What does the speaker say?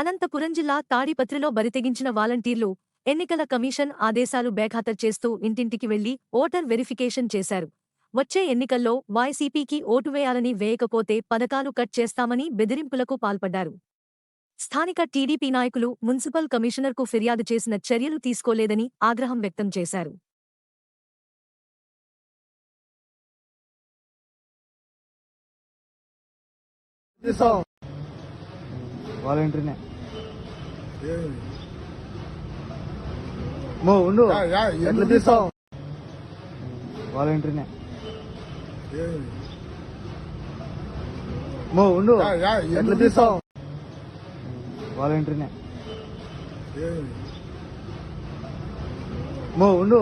అనంతపురం జిల్లా తాడిపత్రిలో బరితెగించిన వాలంటీర్లు ఎన్నికల కమిషన్ ఆదేశాలు బేఖాతరు చేస్తూ ఇంటింటికి వెళ్ళి ఓటర్ వెరిఫికేషన్ చేశారు. వచ్చే ఎన్నికల్లో వైసీపీకి ఓటు వేయాలని వేయకపోతే పథకాలు కట్ చేస్తామని బెదిరింపులకు పాల్పడ్డారు. స్థానిక టీడీపీ నాయకులు మున్సిపల్ కమిషనర్కు ఫిర్యాదు చేసిన చర్యలు తీసుకోలేదని ఆగ్రహం వ్యక్తం చేశారు. వాలంటీర్నే మో ఉండు. ఎట్లా ఎందుకు తీసాం వాలంటీర్నే మో ఉండు. ఎట్లా ఎందుకు తీసాం వాలంటీర్నే మో ఉండు.